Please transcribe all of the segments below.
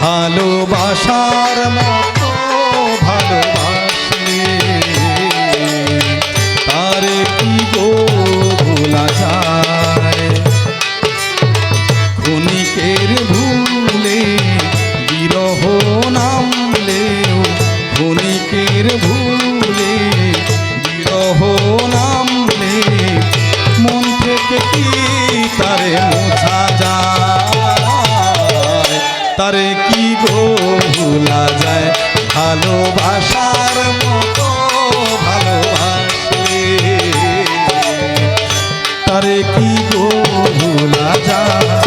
ভালোবাসার মতো ভালোবাসি। তার কি গো ভোলা যায়? ভুলে বিরহ নামলেও ক্ষণিকের ভুলে তারে কি গো ভুলা যায়? ভালোবাসার মতো ভালোবাসে। তারে কি গো ভুলা যায়?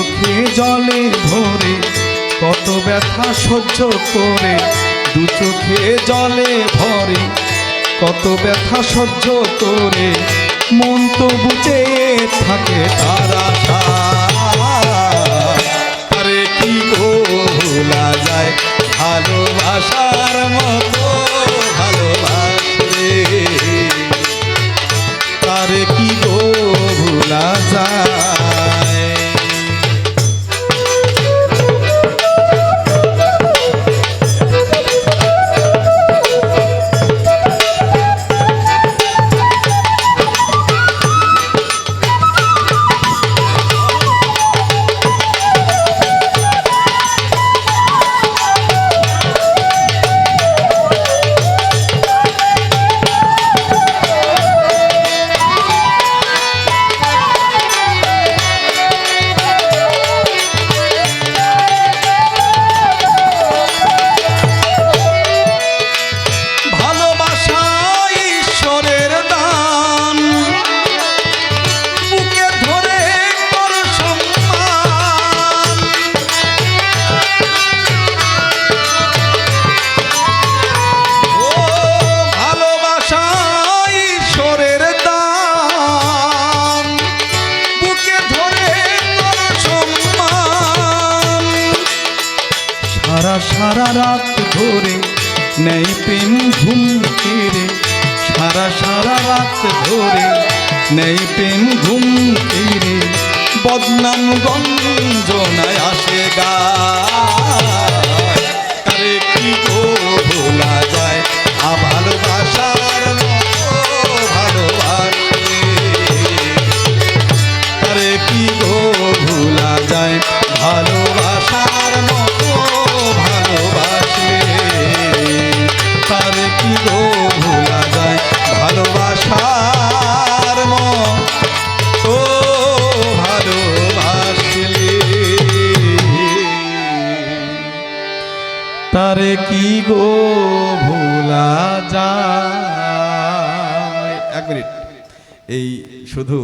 চোখে জলে ভরে, কত ব্যথা সহ্য করে, দু চোখে জলে ভরে, কত ব্যথা সহ্য করে। মন তো বুঝে থাকে তারা আরে কি ভোলা যায়, ভালোবাসার মতো ভালোবাসলে। তারে কি ভোলা যায়। সারা সারা রাত ধরে নেই প্রেম ঘুম ফিরে। সারা সারা রাত ধরে নেই প্রেম ঘুম ফিরে। বদনাম গঞ্জনায় আসে গা। আরে কি ভোলা যায়? ভালোবাসে। কি গো ভোলা যায়? ভালোবাসার তারে কি গো ভোলা যায়? এক মিনিট। এই শুধু